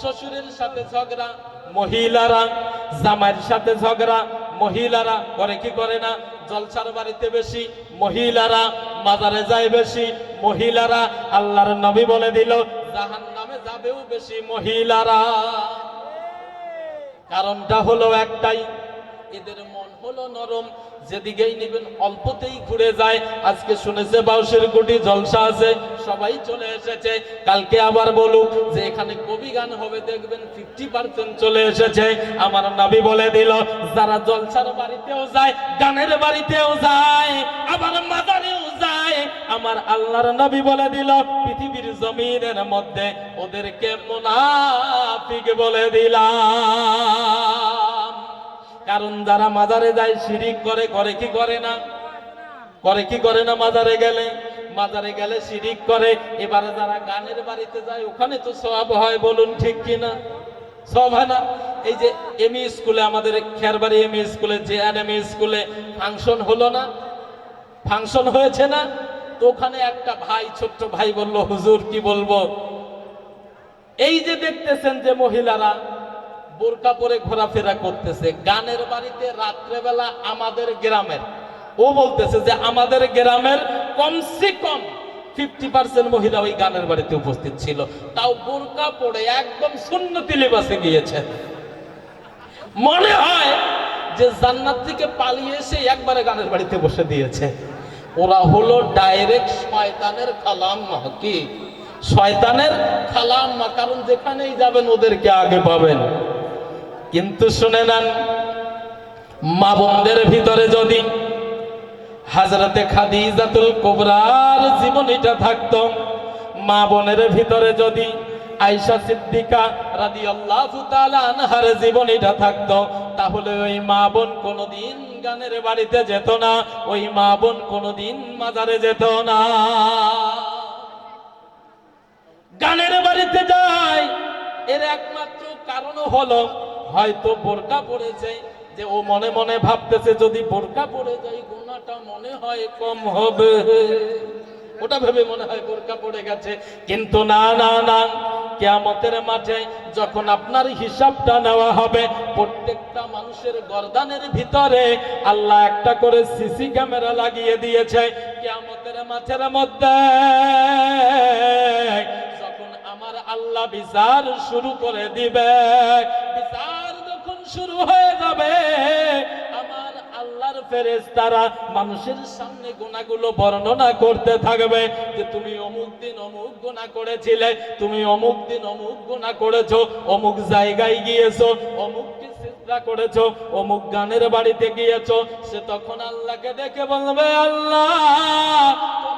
শ্বশুরের সাথে ঝগড়া, মহিলারা, জামাইয়ের সাথে ঝগড়া, মহিলারা করে কি করে না? জলসার বাড়িতে বেশি, মহিলারা মাজারে যায় বেশি, মহিলারা আল্লাহর নবী বলে দিল জাহান নামে যাবেও বেশি মহিলারা। কারণটা হলো একটাই এদের মন হলো নরম, যেদিকেই নেবেন অল্পতেই ঘুরে যায়। আজকে শুনেছে বাউশের গুটি জলসা আছে, সবাই চলে এসেছে। কালকে আবার বলুক যে এখানে কবি গান হবে, দেখবেন ফিফটি পার্সেন্ট চলে এসেছে। আমার নাবি বলে দিল, যারা জলসার বাড়িতেও যায়, গানের বাড়িতেও যায়, আবার মাদারেও যায়। আমার আল্লাহর নবী বলে দিল, পৃথিবীর জমিনের মধ্যে ওদেরকে মুনাফিক বলে দিলাম। কারণ যারা মাজারে যায়, শিরিক করে করে কি করে না? করে কি করে না মাজারে গেলে? মাজারে গেলে শিরিক করে। এবারে যারা গানের বাড়িতে যায়, ওখানে তো সব হয় বলুন ঠিক কিনা? সব হয় না? এই যে এমই স্কুলে, আমাদের খেরবাড়ি এমই স্কুলে জে আর এম স্কুলে ফাংশন হলো না? ফাংশন হয়েছে না? তো ওখানে একটা ভাই, ছোট্ট ভাই বলল, হুজুর, কি বলব? এই যে দেখতেছেন যে মহিলারা বোরকা পরে ঘোরাফেরা করতেছে। গানের বাড়িতে রাত্রেবেলা আমাদের গ্রামের। ও বলতেছে যে, আমাদের গ্রামের কমসে কম ফিফটি পার্সেন্ট মহিলা ওই গানের বাড়িতে উপস্থিত ছিল। তাও বোরকা পরে একদম সুন্নতি লেবাসে গিয়েছে। মনে হয় যে, জান্নাত থেকে পালিয়ে এসে একবারে গানের বাড়িতে বসে দিয়েছে। ওরা হলো ডাইরেক্ট শয়তানের কালাম্মা কি? শয়তানের কালাম্মা কারণ যেখানেই যাবেন ওদেরকে আগে পাবেন। কিন্তু শুনে নেন, মা বোনদের ভিতরে যদি হাজরাতে খাদিজাতুল কোবরার জীবনীটা থাকতো, মা বোনের ভিতরে যদি আয়সা সিদ্দিকা রাদিয়াল্লাহু তাআলা আনহার জীবনীটা থাকতো, তাহলে ওই মা বোন কোনোদিন গানের বাড়িতে যেত না, ওই মা বোন কোনোদিন মাজারে যেত না। গানের বাড়িতে যায়, এর একমাত্র কারণ হলো হয়তো বোরকা পড়েছে। যে ও মনে মনে ভাবতেছে, যদি বোরকা পড়ে যায়, গোনাটা মনে হয় কম হবে। ওটা ভেবে মনে হয় বোরকা পড়ে গেছে। কিন্তু না না না, কেয়ামতের মাঠে যখন আপনার হিসাবটা নেওয়া হবে, প্রত্যেকটা মানুষের গর্দানের ভিতরে আল্লাহ একটা করে সিসি ক্যামেরা লাগিয়ে দিয়েছে। কেয়ামতের মাঠের মধ্যে যখন আমার আল্লাহ বিচার শুরু করে দিবে শুরু হয়ে যাবে। আমার আল্লাহর ফেরেশতারা মানুষের সামনে গুনাহগুলো বর্ণনা করতে থাকবে যে, তুমি অমুক দিন অমুক গুনাহ করেছিলে, তুমি অমুক দিন অমুক গুনাহ করেছ, অমুক জায়গায় গিয়েছো অমুক সিজদা করেছ, অমুক গানের বাড়িতে গিয়েছো। সে তখন আল্লাহকে দেখে বলবে, আল্লাহ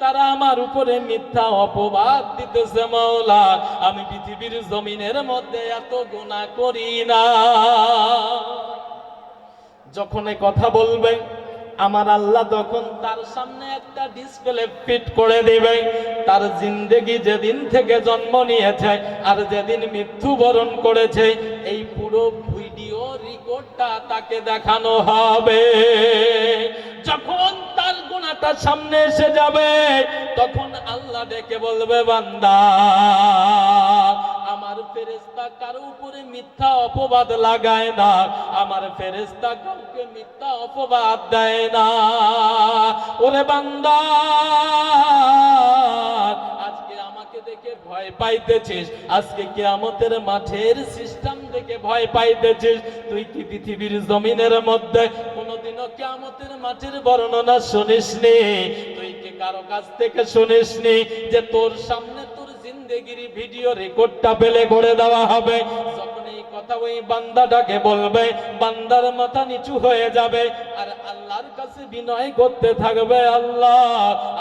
ফেরেশতারা আমার উপরে মিথ্যা অপবাদ দিতেছে মাওলা। আমি পৃথিবীর জমিনের মধ্যে এত গুনাহ করি না। যখন কথা বলবে, আমার আল্লাহ তখন তার সামনে একটা ডিসপ্লে ফিট করে দিবে। তার জিন্দেগি যেদিন থেকে জন্ম নিয়েছে আর যেদিন মৃত্যুবরণ করেছে, এই পুরো ভিডিও রেকর্ডটা তাকে দেখানো হবে। যখন তার সামনে এসে যাবে, তখন আল্লাহ ডেকে বলবে, বান্দা, আমার ফেরেস্তা কারও উপরে মিথ্যা অপবাদ লাগায় না, আমার ফেরেস্তা কাউকে মিথ্যা অপবাদ দেয় না। ওরে বান্দা দেখে ভয় পাইতেছিস, আজকে কিয়ামতের মাঠের সিস্টেম দেখে ভয় পাইতেছিস, তুই কি পৃথিবীর জমিনের মধ্যে কোনোদিনও কিয়ামতের মাঠের বর্ণনা শুনিসনি তুই কি কারও কাছ থেকে শুনিসনি যে তোর সামনে তোর জিন্দেগির ভিডিও রেকর্ডটা পেলে করে দেওয়া হবে? কথা ওই বান্দাটাকে বলবে, বান্দার মাথা নিচু হয়ে যাবে। আর আল্লাহর কাছে বিনয় করতে থাকবে, আল্লাহ,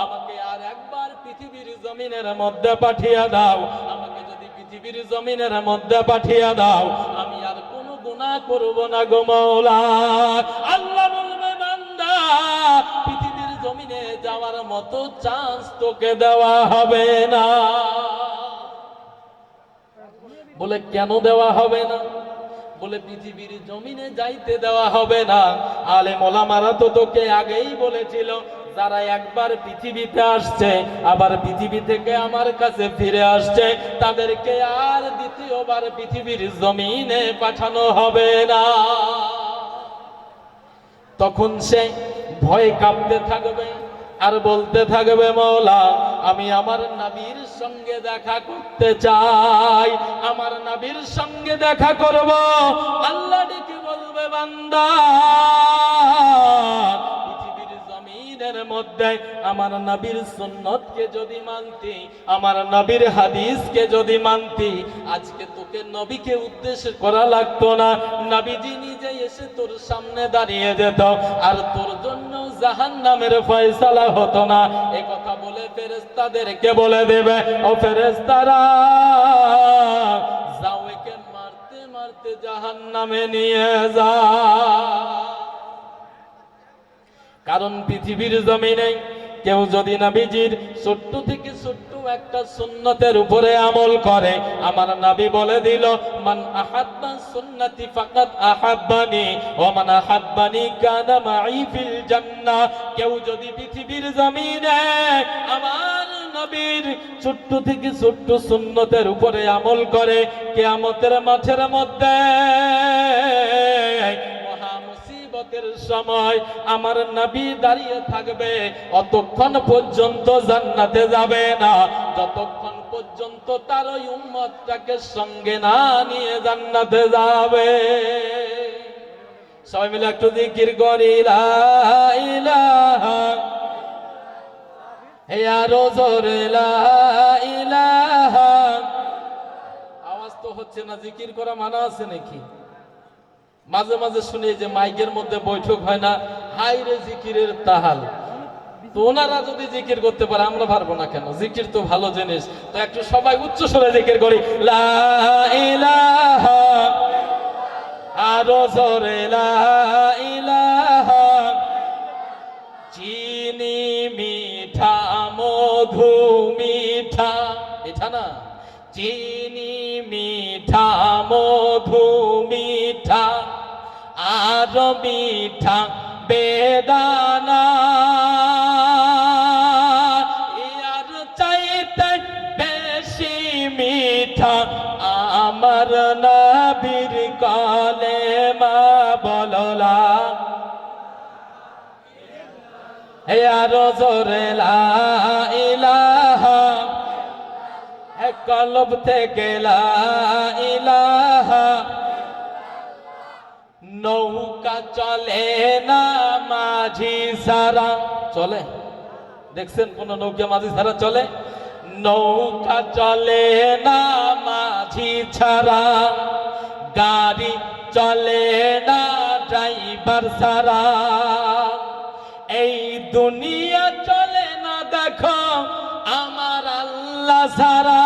আমাকে আর একবার পৃথিবীর জমিনের মধ্যে পাঠিয়ে দাও। আমাকে যদি পৃথিবীর জমিনের মধ্যে পাঠিয়ে দাও, আমি আর কোনো গুনাহ করব না গো মাওলা। আল্লাহ পৃথিবীর যাওয়ার মতো চান্স তোকে দেওয়া হবে না। বলে কেন দেওয়া হবে না? বলে পৃথিবীর জমিনে যাইতে দেওয়া হবে না। আলে মোলামারা তো তোকে আগেই বলেছিল, যারা একবার পৃথিবীতে আসছে, আবার পৃথিবী থেকে আমার কাছে ফিরে আসছে, তাদেরকে আর দ্বিতীয়বার পৃথিবীর জমিনে পাঠানো হবে না। তখন সে ভয় কাঁপতে থাকবে আর বলতে থাকবে, মৌলা, আমি আমার নবীর সঙ্গে দেখা করতে চাই, আমার নাবির সঙ্গে দেখা করব। আল্লাহ ডেকে বলবে, বান্দা মধ্যে আমার নবীর সুন্নতকে যদি মানতি, আমার নবীর হাদিসকে যদি মানতি, আজকে তোকে নবীকে উদ্দেশ্য করা লাগতো না। নবীজি নিজে এসে তোর সামনে দাঁড়িয়ে যেত, আর তোর জাহান নামের ফয়সালা হতো না। এ কথা বলে ফেরেস্তাদেরকে বলে দেবে, ও ফেরেস্তারা যাও একে মারতে মারতে জাহান নামে নিয়ে যা। কারণ পৃথিবীর জমিনে কেউ যদি নবীজির ছোট্ট থেকে ছোট্ট একটা সুন্নতের উপরে আমল করে, আমার নাবি বলে দিল, মান আহাব্বা সুন্নতি ফাকাত আহাব্বানি ও মান আহাব্বানি কানা মাই ফিল জান্নাহ কেউ যদি পৃথিবীর জমিনে আমার নবীর ছোট্ট থেকে ছোট্ট সুন্নতের উপরে আমল করে, কিয়ামতের মাঠের মধ্যে মুসিবতের সময় আমার নবী দাঁড়িয়ে থাকবে, অতক্ষণ পর্যন্ত জান্নাতে যাবে না। যতক্ষণ পর্যন্ত তার ওই উম্মতটাকে সঙ্গে না নিয়ে জান্নাতে যাবে। সবাই মিলে একটু জিকির করি আওয়াজ তো হচ্ছে না, জিকির করা মানা আছে নাকি? মাঝে মাঝে শুনি যে মাইকের মধ্যে বৈঠক হয় না। হাই রে জিকিরের তাহাল। তো ওনারা যদি জিকির করতে পারে, আমরা পারব না কেন? জিকির তো ভালো জিনিস। তো একটু সবাই উচ্চ স্বরে জিকির করি। আরও জোরে চিনি মিঠা, মধু মিঠা। মিঠা না। চিনি মিঠা, মধু মিঠা। মিঠা বেদানা। ইয়ার চাইতে বেশি মিঠা আমার নবীর কালে মা বললা আরও জোরে ইলাহা। কলব থেকে ইলাহা। নৌকা চলে না মাঝি সারা। চলে? দেখছেন কোন নৌকা মাঝি ছাড়া চলে? নৌকা চলে না মাঝি ছাড়া। গাড়ি চলে না ড্রাইভার সারা। এই দুনিয়া চলে না দেখো আমার আল্লাহ সারা।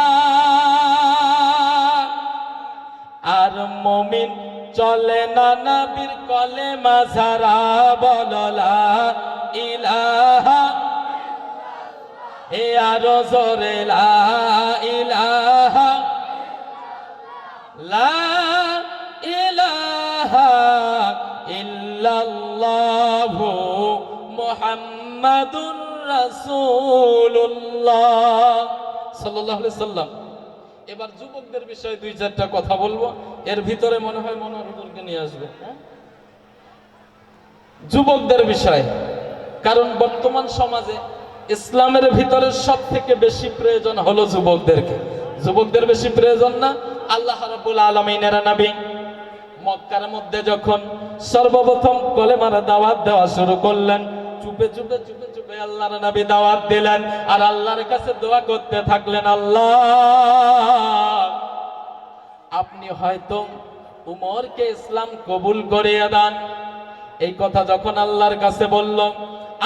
আর মমিন চলে না নবীর কলে মাঝারা বললা, ইলাহা হে আরও জোরে, লা ইলাহা লা ইলাহা ইল্লাল্লাহু মুহাম্মাদুর রাসূলুল্লাহ সাল্লাল্লাহু আলাইহি সাল্লাম এবার যুবকদের বিষয়ে দুই চারটা কথা বলব। এর ভিতরে মনে হয় মনোহরকে নিয়ে আসবে। হ্যাঁ? যুবকদের বিষয়। কারণ বর্তমান সমাজে ইসলামের ভিতরে সব থেকে বেশি প্রয়োজন হলো যুবকদেরকে। যুবকদের বেশি প্রয়োজন না, আল্লাহ রাব্বুল আলামিনের নবী মক্কার মধ্যে যখন সর্বপ্রথম কলেমার দাওয়াত দেওয়া শুরু করলেন, চুপে চুপে চুপে চুপে আল্লাহর নবী দাওয়াত দিলেন আর আল্লাহর কাছে দোয়া করতে থাকলেন, আল্লাহ। আপনি হয়তো উমরকে ইসলাম কবুল করিয়ে দেন। এই কথা যখন আল্লাহর কাছে বলল,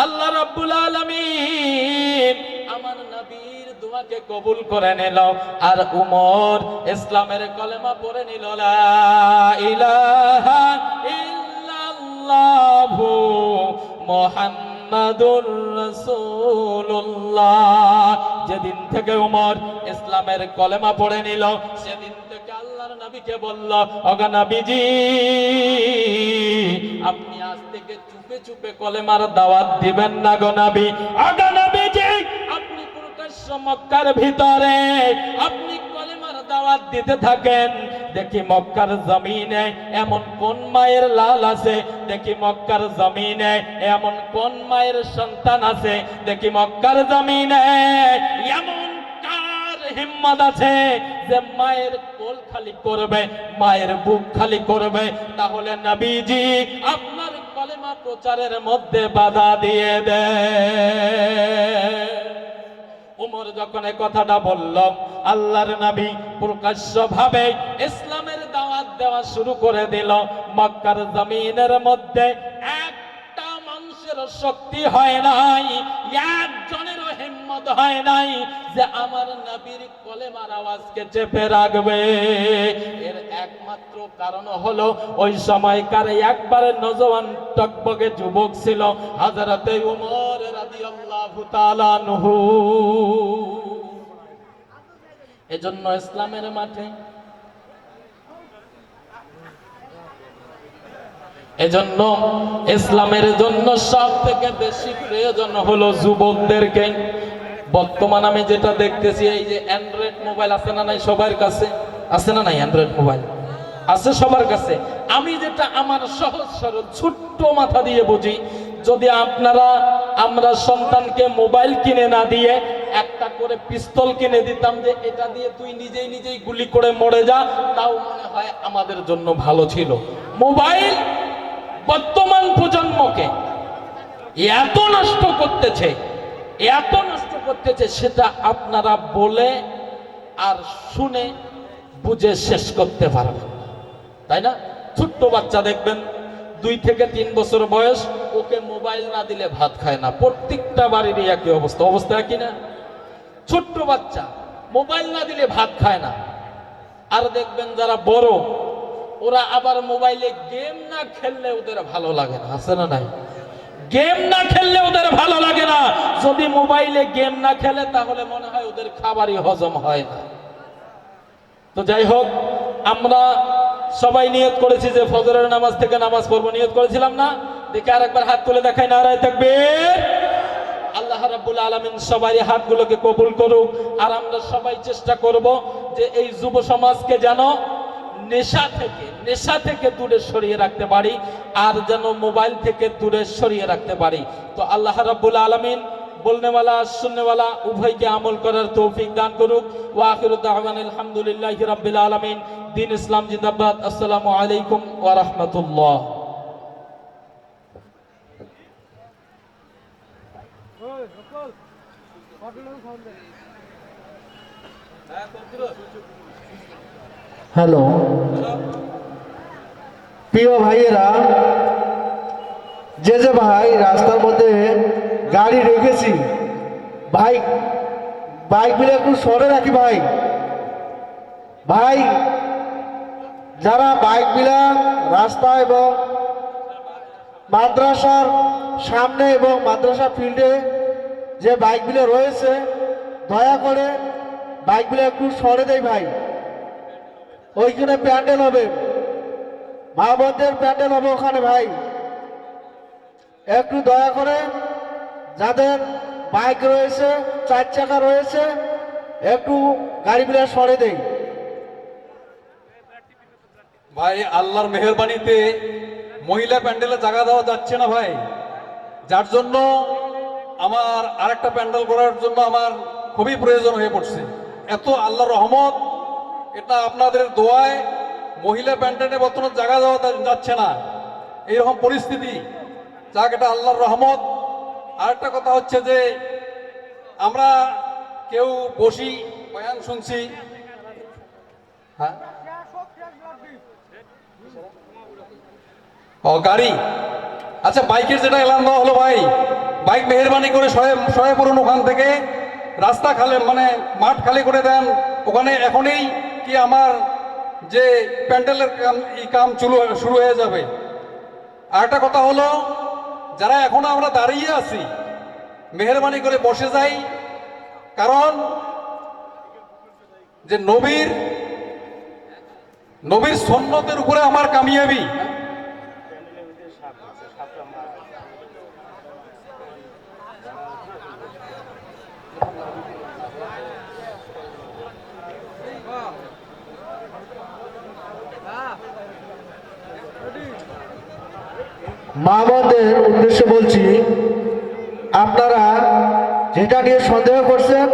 আল্লাহ রাব্বুল আলামিন আমার নবীর দোয়াকে কবুল করে নিল আর উমর ইসলামের কলেমা পড়ে নিল, লা ইলাহা ইল্লাল্লাহু মুহাম্মাদুর রাসূলুল্লাহ। যেদিন থেকে উমর ইসলামের কলেমা পড়ে নিল, সেদিন থেকে আল্লাহ আল্লাহর নবীকে বলল অগা নবীজি, আপনি আজ থেকে চুপে চুপে কলেমার দাওয়াত দিবেন না গো নবী। নবীজি, আপনি প্রকাশ্য মক্কার ভিতরে আপনি কলেমার দাওয়াত দিতে থাকেন। দেখি মক্কার জমিনে এমন কোন মায়ের লাল আছে? দেখি মক্কার জমিনে এমন কোন মায়ের সন্তান আছে? দেখি মক্কার জমিনে এমন কার হিম্মত আছে যে মায়ের কোল খালি করবে, মায়ের বুক খালি করবে? তাহলে নবীজি আপনার কলেমা প্রচারের মধ্যে বাধা দিয়ে দেয় উমর যখন এই কথাটা বলল, আল্লাহর নবী প্রকাশ্য ভাবে ইসলামের দাওয়াত দেওয়া শুরু করে দিল। মক্কার জমিনের মধ্যে একটা মানুষের শক্তি হয় নাই, একজনেরও হিম্মত হয় নাই যে আমার নবীর কলেমার আওয়াজকে চেপে রাখবে। এর একমাত্র কারণ হলো, ওই সময়কার একবারে নজওয়ান টকবগে যুবক ছিল, হযরতে উমর। এজন্য ইসলামের মাঠে এজন্য ইসলামের জন্য সব থেকে বেশি প্রয়োজন হলো যুবকদেরকে। বর্তমান আমি যেটা দেখতেছি, এই যে অ্যান্ড্রয়েড মোবাইল আছে না নাই সবার কাছে? আছে না নাই অ্যান্ড্রয়েড মোবাইল আছে সবার কাছে। আমি যেটা আমার সহজ সরল ছোট্ট মাথা দিয়ে বুঝি, যদি আপনারা আমরা সন্তানকে মোবাইল কিনে না দিয়ে একটা করে পিস্তল কিনে দিতাম যে এটা দিয়ে তুই নিজেই নিজেই গুলি করে মরে যা, তাও মনে হয় আমাদের জন্য ভালো ছিল। মোবাইল বর্তমান প্রজন্মকে এত নষ্ট করতেছে, এত নষ্ট করতেছে, সেটা আপনারা বলে আর শুনে বুঝে শেষ করতে পারবেন তাই না? ছোট্ট বাচ্চা দেখবেন, দুই থেকে তিন বছর বয়স ওকে মোবাইল না দিলে ভাত খায় না। প্রত্যেকটা বাড়িরই একই অবস্থা। অবস্থা একই না? ছোট্ট বাচ্চা, মোবাইল না দিলে ভাত খায় না। আর দেখবেন যারা বড়, ওরা আবার মোবাইলে গেম না খেললে ওদের ভালো লাগে না। আছে না নাই? গেম না খেললে ওদের ভালো লাগে না। যদি মোবাইলে গেম না খেলে, তাহলে মনে হয় ওদের খাবারই হজম হয় না। তো যাই হোক, আমরা সবাই নিয়ত করেছি যে ফজরের নামাজ থেকে নামাজ পড়ব। নিয়ত করেছিলাম না? দেখে আরেকবার হাত তুলে দেখাই নারায় থাকবে আল্লাহ রাব্বুল আলামিন সবারই হাতগুলোকে কবুল করুক। আর আমরা সবাই চেষ্টা করব যে এই যুব সমাজকে যেন নেশা থেকে নেশা থেকে দূরে সরিয়ে রাখতে পারি, আর যেন মোবাইল থেকে দূরে সরিয়ে রাখতে পারি। তো আল্লাহ রাব্বুল আলামিন বলনেওয়ালা, শুননেওয়ালা, উভয়কে আমল করার তৌফিক দান করুক। ওয়া আখিরু দাওয়ানা আলহামদুলিল্লাহি রাব্বিল আলামিন। দিন ইসলাম জিন্দাবাদ। আসসালামু আলাইকুম ওয়া রাহমাতুল্লাহ। হ্যালো। প্রিয় ভাইয়েরা, যে যে ভাই রাস্তার মধ্যে গাড়ি রেখেছি, বাইক বাইকগুলো একটু সরে রাখি ভাই। ভাই, যারা বাইকগুলা রাস্তা এবং মাদ্রাসার সামনে এবং মাদ্রাসা ফিল্ডে যে বাইকগুলো রয়েছে, দয়া করে বাইকগুলো একটু সরে দেয় ভাই। ওইখানে প্যান্ডেল হবে। মা বোনদের প্যান্ডেল হবে ওখানে ভাই। একটু দয়া করে যাদের বাইক রয়েছে, চার চাকা রয়েছে, একটু গাড়িগুলো সরে দেয় ভাই, আল্লাহর মেহরবানিতে মহিলা প্যান্ডেলে জায়গা দেওয়া যাচ্ছে না ভাই। যার জন্য আমার আরেকটা প্যান্ডেল করার জন্য আমার খুবই প্রয়োজন হয়ে পড়ছে। এত আল্লাহর রহমত, এটা আপনাদের দোয়ায় মহিলা প্যান্ডেলে বর্তমানে জায়গা দেওয়া যাচ্ছে না। এইরকম পরিস্থিতি, যাক এটা আল্লাহর রহমত। আরেকটা কথা হচ্ছে যে, আমরা কেউ বসি, বয়ান শুনছি। হ্যাঁ? ও, গাড়ি। আচ্ছা বাইকের যেটা এলান দেওয়া হলো ভাই। বাইক মেহরবানি করে সয়ে সয়ে ওখান থেকে, রাস্তা খালে মানে মাঠ খালি করে দেন। ওখানে এখনই কি আমার যে প্যান্ডেলের কাম এই কাম শুরু শুরু হয়ে যাবে। আর একটা কথা হলো, যারা এখনও আমরা দাঁড়িয়ে আছি, মেহরবানি করে বসে যাই, কারণ যে নবীর নবীর সন্ন্যতের উপরে আমার কামিয়াবি। মা বোনদের উদ্দেশ্যে বলছি, আপনারা যেটা নিয়ে সন্দেহ করছেন,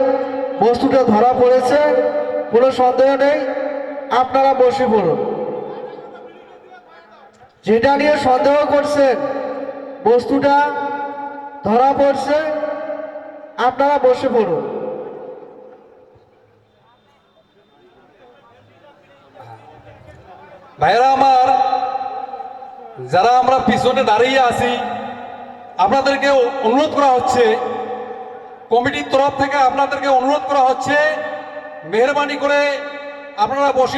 বস্তুটা ধরা পড়েছে, কোনো সন্দেহ নেই, আপনারা বসে পড়ুন। যেটা নিয়ে সন্দেহ করছেন, বস্তুটা ধরা পড়ছে, আপনারা বসে পড়ুন। ভাইরা যারা আমরা পিছনে দাঁড়িয়ে আছি, আপনাদেরকে অনুরোধ করা হচ্ছে, কমিটির তরফ থেকে আপনাদেরকে অনুরোধ করা হচ্ছে, মেহরবানি করে আপনারা বসে